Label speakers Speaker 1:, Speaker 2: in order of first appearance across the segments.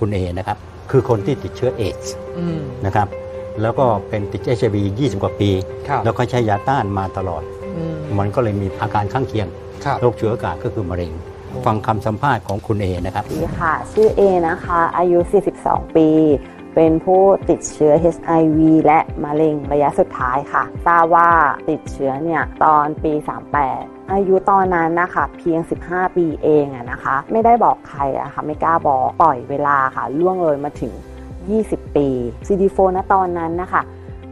Speaker 1: คุณเอนะครับ คือคนที่ติดเชื้อเอดส์
Speaker 2: อืม
Speaker 1: นะครับ แล้วก็เป็นติดเอชบี20กว่าปี
Speaker 2: ครับ
Speaker 1: แล้วก็ใช้ยาต้านมาตลอด
Speaker 2: อืม
Speaker 1: มันก็เลยมีอาการข้างเคียง
Speaker 2: ครับ
Speaker 1: โรคเชื้ออากาศก็คือมะเร็ง ฟังคำสัมภาษณ์ของคุณเอนะครับ
Speaker 3: สวัสดีค่ะ ชื่อเอนะคะ อายุ 42 ปี เป็นผู้ติดเชื้อ HIV และมะเร็งระยะสุดท้ายค่ะทราบว่าติดเชื้อเนี่ยตอนปี 38 อายุตอนนั้นนะคะเพียง 15 ปีเองอะนะคะ ไม่ได้บอกใครอะค่ะไม่กล้าบอกปล่อยเวลาค่ะล่วงเลยมาถึง 20 ปี CD4 ณตอนนั้นนะคะ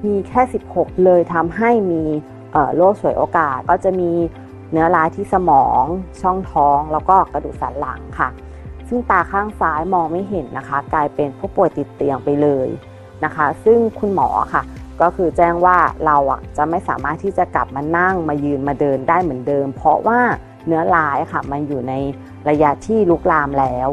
Speaker 3: มีแค่ 16 เลยทำให้มีโรคฉวยโอกาสก็จะมีเนื้อร้ายที่สมองช่องท้อง แล้วก็กระดูกสันหลังค่ะ ซึ่งตาข้างซ้ายมองไม่เห็นนะคะ กลายเป็นผู้ป่วยติดเตียงไปเลยนะคะ ซึ่งคุณหมอค่ะ ก็คือแจ้งว่าเราอะจะไม่สามารถที่จะกลับมานั่งมายืนมาเดินได้เหมือนเดิม เพราะว่าเนื้อร้ายค่ะมันอยู่ในระยะที่ลุกลามแล้ว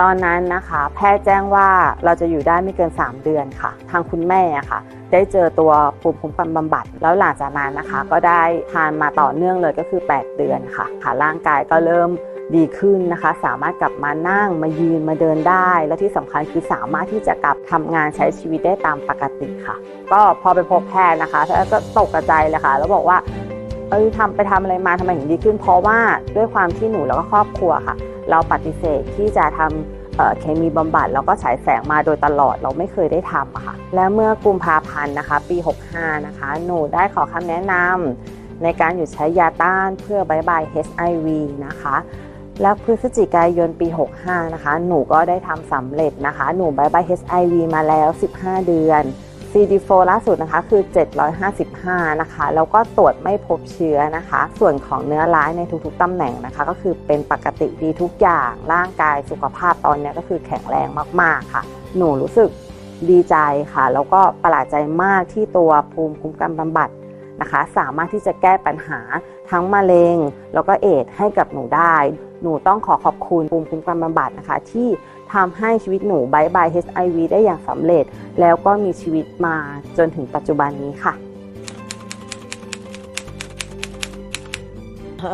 Speaker 3: ตอนนั้นนะคะ แพทย์แจ้งว่าเราจะอยู่ได้ไม่เกิน 3 เดือนค่ะ ทางคุณแม่ค่ะ ได้เจอตัวภูมิคุ้มกันบำบัด แล้วหลังจากนั้นนะคะ ก็ได้ทานมาต่อเนื่องเลยก็คือ 8 เดือนค่ะค่ะร่างกายก็เริ่ม ดีขึ้นนะคะ สามารถกลับมานั่งมายืนมาเดินได้ และที่สำคัญคือสามารถที่จะกลับทำงานใช้ชีวิตได้ตามปกติค่ะ ก็พอไปพบแพทย์นะคะแพทย์ก็ตกกระใจเลยค่ะ แล้วบอกว่าเอ้ยทำไปทำอะไรมาทำไมถึงดีขึ้น เพราะว่าด้วยความที่หนูแล้วก็ครอบครัวค่ะ เราปฏิเสธที่จะทำเเคมีบำบัดแล้วก็ฉายแสงมาโดยตลอดเราไม่เคยได้ทำค่ะ และเมื่อกุมภาพันธ์นะคะ ปี 65 นะคะ หนูได้ขอคำแนะนำในการหยุดใช้ยาต้านเพื่อบายบาย HIV นะคะ แล้วพฤศจิกายนปี 65 นะคะ หนูก็ได้ทำสำเร็จนะคะ หนูบายบาย HIV มาแล้ว 15 เดือน CD4 ล่าสุดนะคะคือ 755 นะคะ แล้วก็ตรวจไม่พบเชื้อนะคะ ส่วนของเนื้อร้ายในทุกๆตำแหน่งนะคะ ก็คือเป็นปกติดีทุกอย่าง ร่างกายสุขภาพตอนนี้ก็คือแข็งแรงมากๆค่ะ หนูรู้สึกดีใจค่ะ แล้วก็ประหลาดใจมากที่ตัวภูมิคุ้มกันบำบัด นะคะ สามารถที่จะแก้ปัญหาทั้งมะเร็ง แล้วก็เอดส์ให้กับหนูได้ หนูต้องขอขอบคุณภูมิคุ้มกันบำบัดนะคะ ที่ทำให้ชีวิตหนูบายบาย HIV ได้อย่างสำเร็จ แล้วก็มีชีวิตมาจนถึงปัจจุบันนี้ค่ะ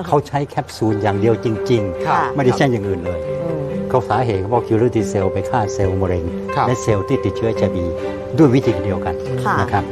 Speaker 1: เขาใช้แคปซูลอย่างเดียวจริง
Speaker 2: ครับ
Speaker 1: ๆไม่ได้ใช้อย่างอื่นเลย
Speaker 2: อืม
Speaker 1: เขาสาเหตุเขาบอกคิวเลอร์ทีเซลไปฆ่าเซลล์มะเร็ง
Speaker 2: ครับ
Speaker 1: และเซลล์ที่ติดเชื้อ HIV ด้วยวิธีเดียวกัน
Speaker 3: ค่ะ
Speaker 1: นะครับ